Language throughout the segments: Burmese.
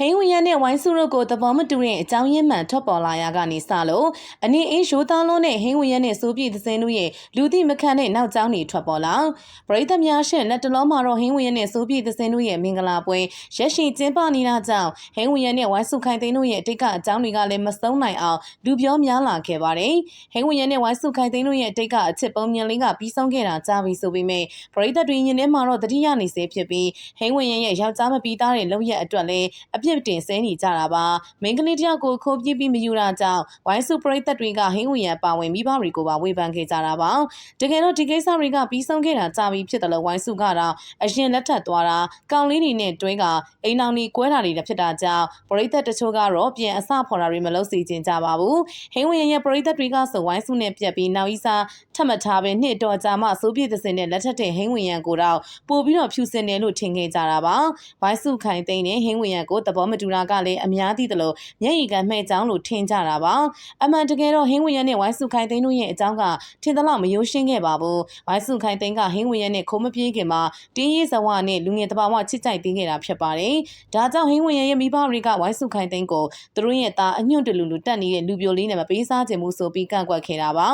ဟိန်းဝီယန်နဲ့ဝိုင်းစုတို့ကိုသဘောမတူတဲ့အကြောင်းရင်းမှန်ထွက်ပေါ်လာရာကနေစလို့အနည်းအင်းရိုးသားလုံးနဲ့ဟိန်းဝီယန်နဲ့စိုးပြည့်သစင်းတို့ရဲ့လူသိမခံတဲ့နောက်ကျောင်းတွေထွက်ပေါ်လာပရိသတ်များရှင့်လက်တလုံးမှာတော့ဟိန်းဝီယန်နဲ့စိုးပြည့်သစင်းတို့ရဲ့မင်္ဂလာပွဲရက်ရှိကျင်းပနေတာကြောင့်ဟိန်းဝီယန်နဲ့ဝိုင်းစုခိုင်သိန်းတို့ရဲ့အတိတ်ကအကြောင်းတွေကလည်းမဆုံးနိုင်အောင်လူပြောများလာခဲ့ပါတယ်ဟိန်းဝီယန်နဲ့ဝိုင်းစုခိုင်သိန်းတို့ရဲ့အတိတ်ကအချစ်ပုံမြင်လေးကပြီးဆုံးခဲ့တာကြားပြီဆိုပေမဲ့ပရိသတ်တွေညနေမှာတော့တတိယနေစေဖြစ်ပြီးဟိန်းဝီယန်ရဲ့ယောက်ျားမပြီးသားတဲ့လောက်ရက်အတွက်လည်းအပြစ်တင်ဆဲနေကြတာပါမိန်းကလေးတယောက်ကိုခိုးပြစ်ပြီးမယူတာကြောင့်ဝိုင်းစုပရိသတ်တွေကဟင်းဝင်ရန်ပါဝင်မိဘတွေကိုပါဝေဖန်ခဲ့ကြတာပါတကယ်တော့ဒီကိစ္စတွေကပြီးဆုံးခဲ့တာကြာပြီဖြစ်တယ်လို့ဝိုင်းစုကတော့အရင်လက်ထပ်သွားတာကောင်းလေးတွေနဲ့တွဲကအိမ်အောင်ကြီးကွဲတာတွေလည်းဖြစ်တာကြောင့်ပရိသတ်တချို့ကတော့ပြန်အစဖော်တာတွေမလုပ်စီခြင်းကြပါဘူးဟင်းဝင်ရရဲ့ပရိသတ်တွေကဆိုဝိုင်းစုနဲ့ပြက်ပြီးနောက်ဤစားထပ်မထားပဲနှစ်တော်ကြာမှစိုးပြည့်တဲ့စင်နဲ့လက်ထပ်တဲ့ဟင်းဝင်ရန်ကိုတော့ပို့ပြီးတော့ဖြူစင်တယ်လို့ထင်ခဲ့ကြတာပါဝိုင်းစုခိုင်သိန်းနဲ့ဟင်းဝင်ရန်ကိုသဘောမတူတာကလည်းအများသိသလိုမျက်ရည်ကမှဲ့ကြောင်းလို့ထင်ကြတာပါအမှန်တကယ်တော့ဟင်းဝင်ရနဲ့ဝိုင်းစုခိုင်သိန်းတို့ရဲ့အကြောင်းကထင်သလောက်မယိုးရှင်းခဲ့ပါဘူးဝိုင်းစုခိုင်သိန်းကဟင်းဝင်ရနဲ့ခိုးမပြေးခင်မှာတင်းရေးဇဝနဲ့လူငယ်တဘာဝချစ်ကြိုက်ပေးခဲ့တာဖြစ်ပါတယ်ဒါကြောင့်ဟင်းဝင်ရရဲ့မိဘတွေကဝိုင်းစုခိုင်သိန်းကိုသူတို့ရဲ့သားအညွန့်တလူလူတက်နေတဲ့လူပြိုလေးနဲ့မပေးစားခြင်းမှုဆိုပြီးကန့်ကွက်ခဲ့တာပါ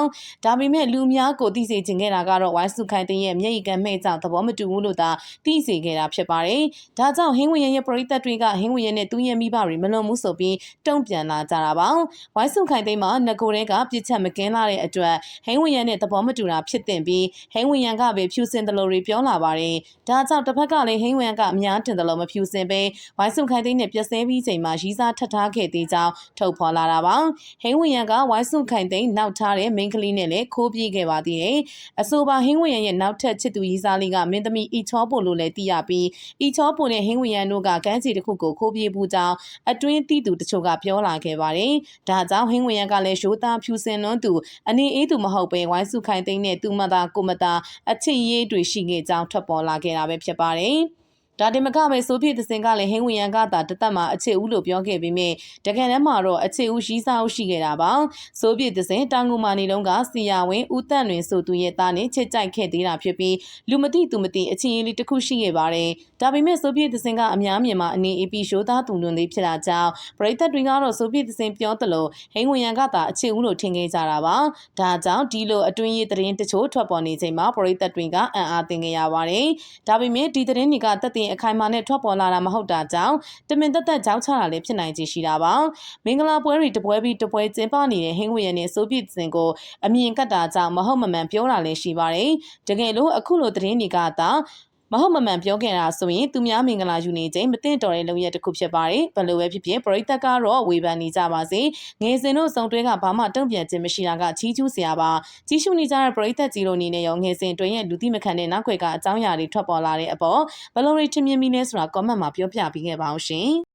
ဒါပေမဲ့လူများကိုသိစေချင်ခဲ့တာကတော့ဝိုင်းစုခိုင်သိန်းရဲ့မျက်ရည်ကမှဲ့ကြောင့်သဘောမတူဘူးလို့သာသိစေခဲ့တာဖြစ်ပါတယ်ဒါကြောင့်ဟင်းဝင်ရရဲ့ပရိသတ်တွေကဟင်းဝင်ရနဲ့သူ့ရဲ့မိဘတွေမလွန်မှုဆိုပြီးတုံ့ပြန်လာကြတာပါဝိုင်းစုခိုင်သိမ်းမှာငကိုတွေကပြစ်ချက်မကင်းလာတဲ့အတွက်ဟိန်းဝင်ရန်နဲ့သဘောမတူတာဖြစ်တင်ပြီးဟိန်းဝင်ရန်ကပဲဖြူစင်တယ်လို့တွေပြောလာပါတယ်ဒါကြောင့်တစ်ဖက်ကလည်းဟိန်းဝင်ရန်ကအများတင်တယ်လို့မဖြူစင်ပဲဝိုင်းစုခိုင်သိမ်းနဲ့ပြက်စဲပြီးချိန်မှာရီးစားထပ်ထားခဲ့သေးကြောင်းထုတ်ဖော်လာတာပါဟိန်းဝင်ရန်ကဝိုင်းစုခိုင်သိမ်းနောက်ထားတဲ့မိန်းကလေးနဲ့လည်းခိုးပြေးခဲ့ပါသေးတယ်အဆိုပါဟိန်းဝင်ရန်ရဲ့နောက်ထပ်ချစ်သူရီးစားလေးကမင်းသမီးအီချောပိုလို့လည်းသိရပြီးအီချောပိုနဲ့ဟိန်းဝင်ရန်တို့ကကန်းစီတစ်ခုကိုခိုးပြေးပူကြောင်းအတွင်းသိသူတချို့ကပြောလာခဲ့ပါတယ်။ဒါကြောင့်ဟင်းဝင်ရကလည်းရိုးသားဖြူစင်လွန်းသူအနေအေးသူမဟုတ်ပဲဝိုင်းစုခိုင်သိန်းနဲ့သူမသားကိုမသားအချစ်ရေးတွေရှိခဲ့ကြောင်းထွက်ပေါ်လာခဲ့တာပဲဖြစ်ပါတယ်။ဒါတင်မကပဲဆိုပြည့်သစင်ကလည်းဟင်းဝင်ရန်ကသာတသက်မှာအချစ်ဦးလို့ပြောခဲ့ပြီးမြဲတကယ်တမ်းမှာတော့အချစ်ဦးရှိစားဦးရှိခဲ့တာပါဆိုပြည့်သစင်တောင်ကူမာနေလုံးကစီယာဝင်းဦးတန့်တွင်ဆိုသူရဲ့သားနဲ့ချစ်ကြိုက်ခဲ့သေးတာဖြစ်ပြီးလူမသိသူမသိအချင်းရေးလေးတစ်ခုရှိခဲ့ပါတယ် ဒါပေမဲ့ဆိုပြည့်သစင်ကအများမြင်မှာအနေအပီရှိုးသားသူလွန်လေးဖြစ်တာကြောင့်ပရိသတ်တွေကတော့ဆိုပြည့်သစင်ပြောသလိုဟင်းဝင်ရန်ကသာအချစ်ဦးလို့ထင်ခဲ့ကြတာပါဒါကြောင့်ဒီလိုအတွင်းရေးသတင်းတချို့ထွက်ပေါ်နေချိန်မှာပရိသတ်တွေကအံ့အားသင်ခဲ့ရပါတယ်ဒါပေမဲ့ဒီသတင်းတွေကတက်တင်အခိုင်အမာနဲ့ထွက်ပေါ်လာတာမဟုတ်တာကြောင့်တမင်သက်သက်ကြောက်ချတာလည်းဖြစ်နိုင်ခြေရှိတာပါမင်္ဂလာပွဲတွေတပွဲပြီးတပွဲကျင်းပနေတဲ့ဟင်းဝရနဲ့စိုးပြည့်စင်ကိုအမြင်ကတ်တာကြောင့်မဟုတ်မမှန်ပြောတာလည်းရှိပါတယ်တကယ်လို့အခုလိုသတင်းတွေကသာ မဟုတ်မမှန်ပြောခဲ့တာဆိုရင်သူများမင်္ဂလာယူနေချိန်မသိတော်တဲ့လုံရက်တစ်ခုဖြစ်ပါတယ်ဘယ်လိုပဲဖြစ်ဖြစ်ပရိသတ်ကတော့ဝေဖန်နေကြပါစေငယ်စဉ်တို့စုံတွဲကဘာမှတုံ့ပြန်ခြင်းမရှိတာကချီးကျူးစရာပါကြီးရှုနေကြတဲ့ပရိသတ်ကြီးတို့အနေနဲ့ရောငယ်စဉ်တွင်ရဲ့လူသိမခံတဲ့နောက်ွယ်ကအကြောင်းအရာတွေထွက်ပေါ်လာတဲ့အပေါ်ဘယ်လိုတွေထင်မြင်မိလဲဆိုတာ comment မှာပြောပြပေးခဲ့ပါအောင်ရှင်